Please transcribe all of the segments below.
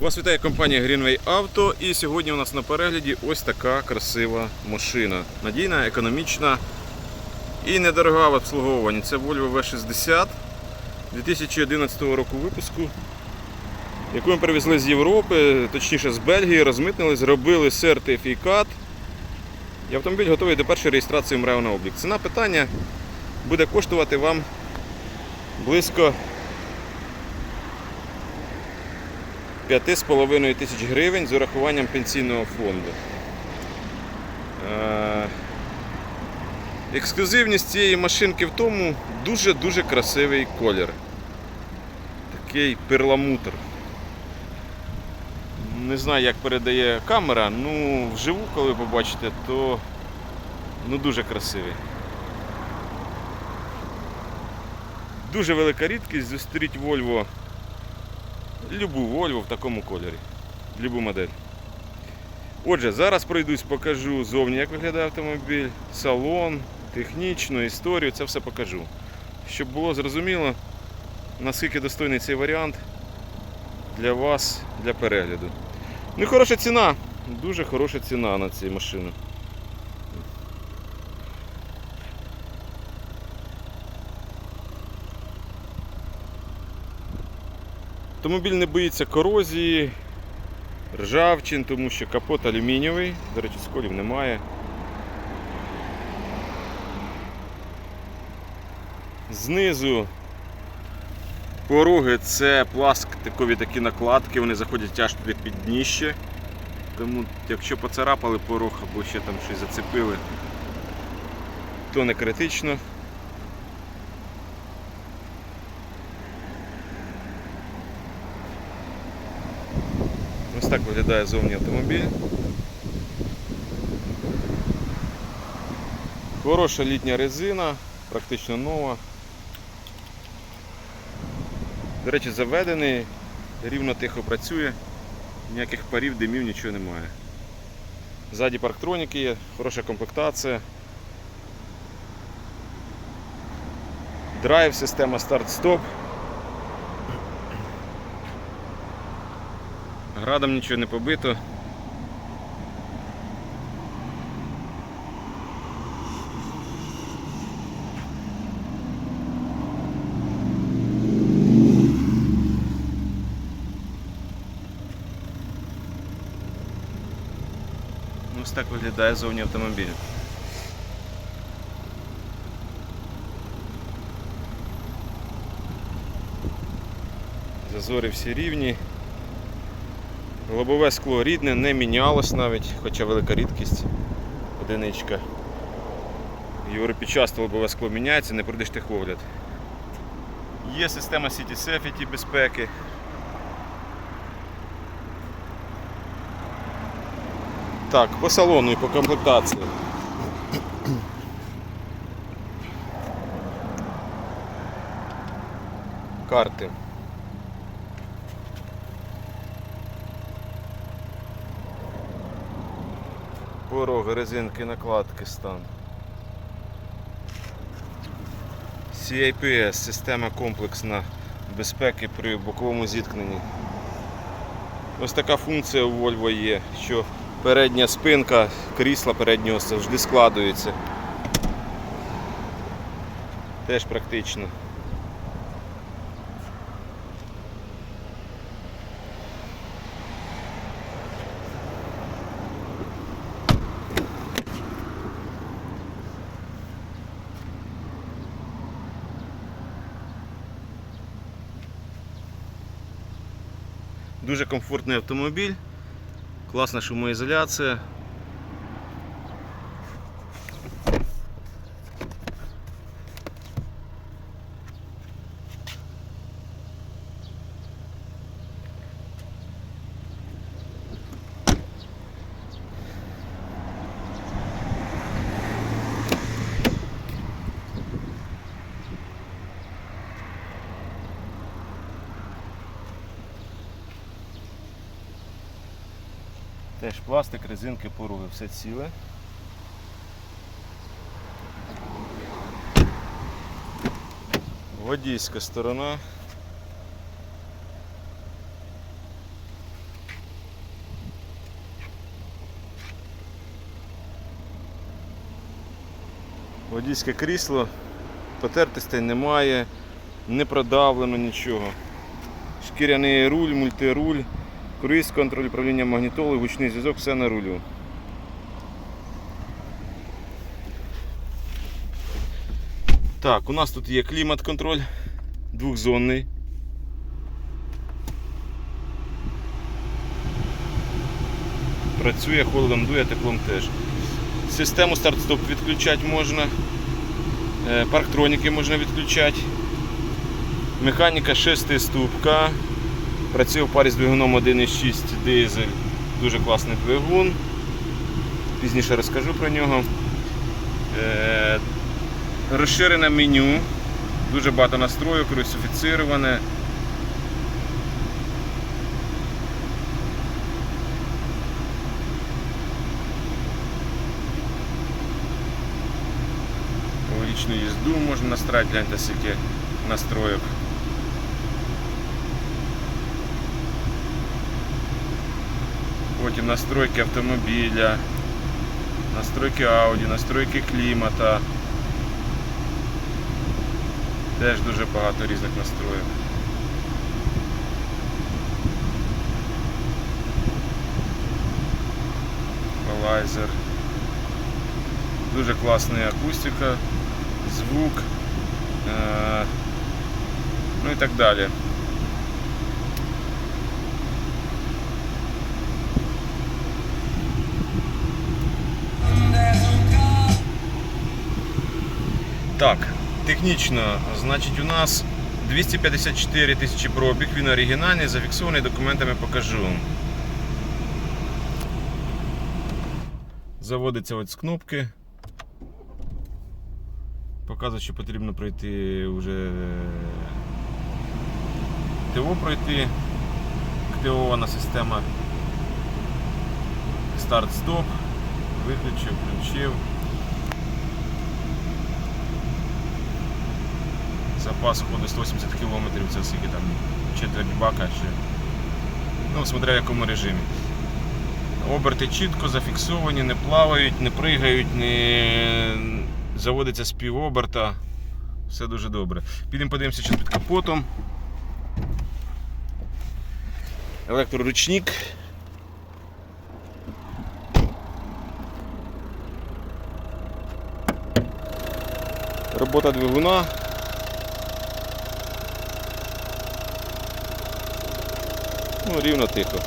Вас вітає компанія Greenway Auto і сьогодні у нас на перегляді ось така красива машина. Надійна, економічна і недорога в обслуговуванні. Це Volvo V60 2011 року випуску, яку ми привезли з Європи, точніше з Бельгії, розмитнили, зробили сертифікат. І автомобіль готовий до першої реєстрації МРЕО на облік. Ціна питання буде коштувати вам близько 5,5 тисяч гривень з урахуванням пенсійного фонду. Е, Ексклюзивність цієї машинки в тому дуже-дуже красивий колір. Такий перламутр. Не знаю, як передає камера, ну вживу, коли побачите, то ну, дуже красивий. Дуже велика рідкість зустріть Volvo Любу Volvo в такому кольорі. Любу модель. Отже, зараз пройдусь, покажу зовні, як виглядає автомобіль, салон, технічну історію, це все покажу. Щоб було зрозуміло, наскільки достойний цей варіант для вас, для перегляду. Ну і хороша ціна, дуже хороша ціна на цю машину. Автомобіль не боїться корозії, ржавчин, тому що капот алюмінієвий, до речі, сколів немає. Знизу пороги це пластикові такі накладки, вони заходять аж туди під дніще. Тому якщо поцарапали порог або ще там щось зацепили, то не критично. Так виглядає зовні автомобіль. Хороша літня резина, практично нова. До речі, заведений, рівно тихо працює, ніяких парів, димів, нічого немає. Ззаді парктроніки є, хороша комплектація. Драйв, система старт-стоп. Градом нічого не побито. Ось так виглядає зовні автомобіль. Зазори всі рівні. Лобове скло рідне, не мінялось навіть, хоча велика рідкість. Одиничка. В Європі часто лобове скло міняється, не пройдеш техогляд. Є система City Safety безпеки. Так, по салону і по комплектації. Карти. Пороги, резинки, накладки стан. CIPS, система комплексна безпеки при боковому зіткненні. Ось така функція у Volvo є, що передня спинка крісла переднього завжди складується. Теж практично. Дуже комфортний автомобіль, класна шумоізоляція. Теж пластик, резинки, поруги, все ціле. Водійська сторона. Водійське крісло, потертостей немає, не продавлено нічого. Шкіряний руль, мультируль круїз, контроль управління магнітоли, гучний зв'язок, все на рулю. Так, у нас тут є клімат-контроль двохзонний. Працює холодом, дує, теплом теж. Систему старт-стоп відключати можна. Е, Парктроніки можна відключати. Механіка 6 ступка. Працює в парі з двигуном 1.6 дизель. Дуже класний двигун. Пізніше розкажу про нього. Е, Розширене меню. Дуже багато настроїв, русифіціроване. Логічну їзду можна настроїти, гляньте скільки настроїв. Потім настройки автомобіля, настройки Audi, настройки клімата. Теж дуже багато різних настроїв. Еквалайзер. Дуже класна акустика, звук, е, ну і так далі. Так, технічно, значить у нас 254 тисячі пробіг, він оригінальний, зафіксований документами покажу. Заводиться ось з кнопки. Показує, що потрібно пройти вже ТО пройти. Активована система старт-стоп. Виключив, включив. Запас ходу 180 км, це скільки там четверть бака ще. Ну, смотря в якому режимі. Оберти чітко зафіксовані, не плавають, не пригають, не заводиться з півоберта. Все дуже добре. Підемо подивимося що під капотом. Електроручник. Робота двигуна. Ну, рівно тихо.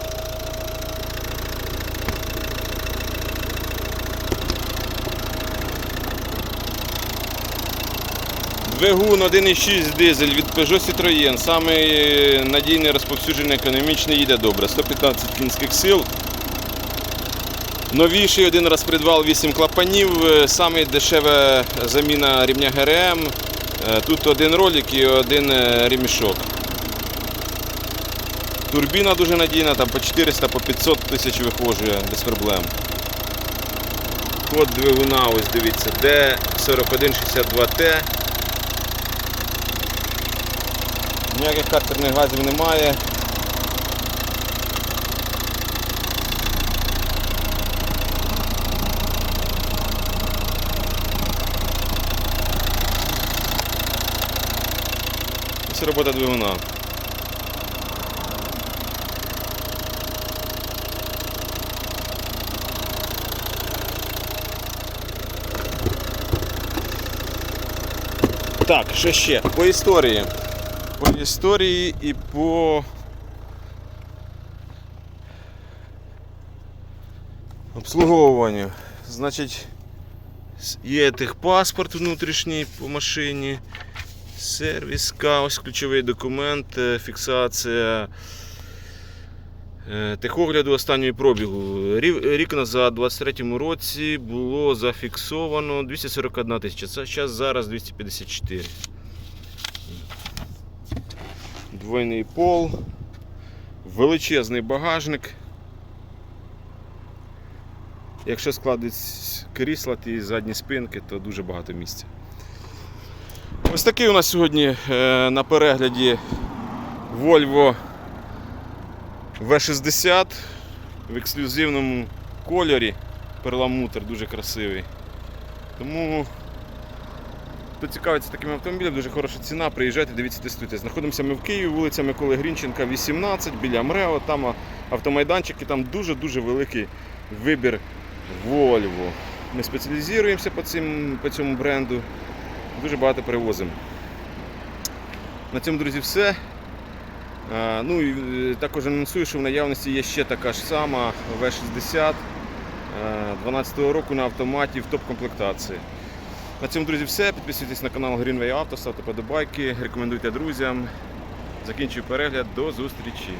Двигун 1,6 дизель від Peugeot Citroën. Самий надійний розповсюджений економічний їде добре. 115 кінських сил. Новіший один раз придбав 8 клапанів, е, самий дешева заміна рівня ГРМ. Е, Тут один ролик і один е, ремішок. Турбіна дуже надійна, там по 400 по 500 тисяч вихожує без проблем. Код двигуна, ось дивіться, D4162T. Ніяких картерних газів немає. Ось робота двигуна. Так, що ще? По історії. По історії і по обслуговуванню. Значить, є техпаспорт внутрішній по машині, сервіска, ось ключовий документ, е, фіксація техогляду останньої пробігу. Рік назад, у 23-му році, було зафіксовано 241 тисяча. Зараз зараз 254. Двойний пол, величезний багажник. Якщо складуть крісла і задні спинки, то дуже багато місця. Ось такий у нас сьогодні е, на перегляді Volvo V60 в ексклюзивному кольорі. Перламутр дуже красивий. Тому Хто цікавиться таким автомобілем, дуже хороша ціна. Приїжджайте, дивіться, тестуйте. Знаходимося ми в Києві, вулиця Миколи Грінченка, 18, біля МРЕО. Там а, автомайданчики, там дуже-дуже великий вибір Volvo. Ми спеціалізуємося по, цим, по цьому бренду. Дуже багато перевозимо. На цьому, друзі, все. А, Ну і е, також анонсую, що в наявності є ще така ж сама V60 е, 12-го року на автоматі в топ-комплектації. На цьому, друзі, все. Підписуйтесь на канал Greenway Auto, ставте подобайки, рекомендуйте друзям. Закінчую перегляд. До зустрічі!